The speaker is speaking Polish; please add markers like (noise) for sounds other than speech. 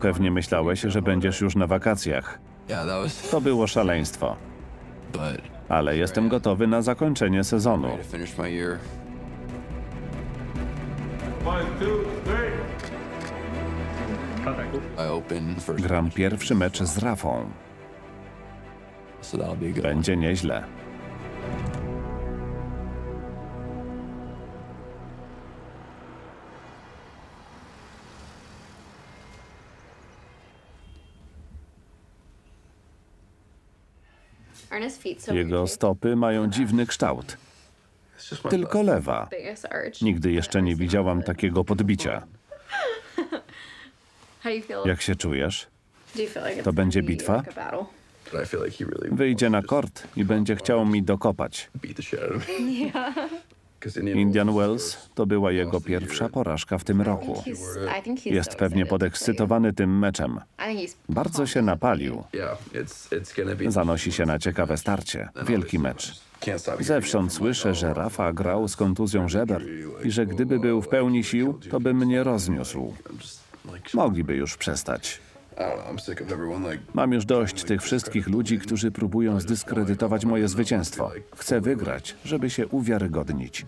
Pewnie myślałeś, że będziesz już na wakacjach. To było szaleństwo. Ale jestem gotowy na zakończenie sezonu. Gram pierwszy mecz z Rafą. Będzie nieźle. Jego stopy mają dziwny kształt. Tylko lewa. Nigdy jeszcze nie widziałam takiego podbicia. Jak się czujesz? To będzie bitwa? Wyjdzie na kort i będzie chciał mi dokopać. (laughs) Indian, Wells to była jego pierwsza porażka w tym roku. Jest pewnie podekscytowany tym meczem. Bardzo się napalił. Zanosi się na ciekawe starcie. Wielki mecz. Zewsząd słyszę, że Rafa grał z kontuzją żeber i że gdyby był w pełni sił, to by mnie rozniósł. Mogliby już przestać. Mam już dość tych wszystkich ludzi, którzy próbują zdyskredytować moje zwycięstwo. Chcę wygrać, żeby się uwiarygodnić.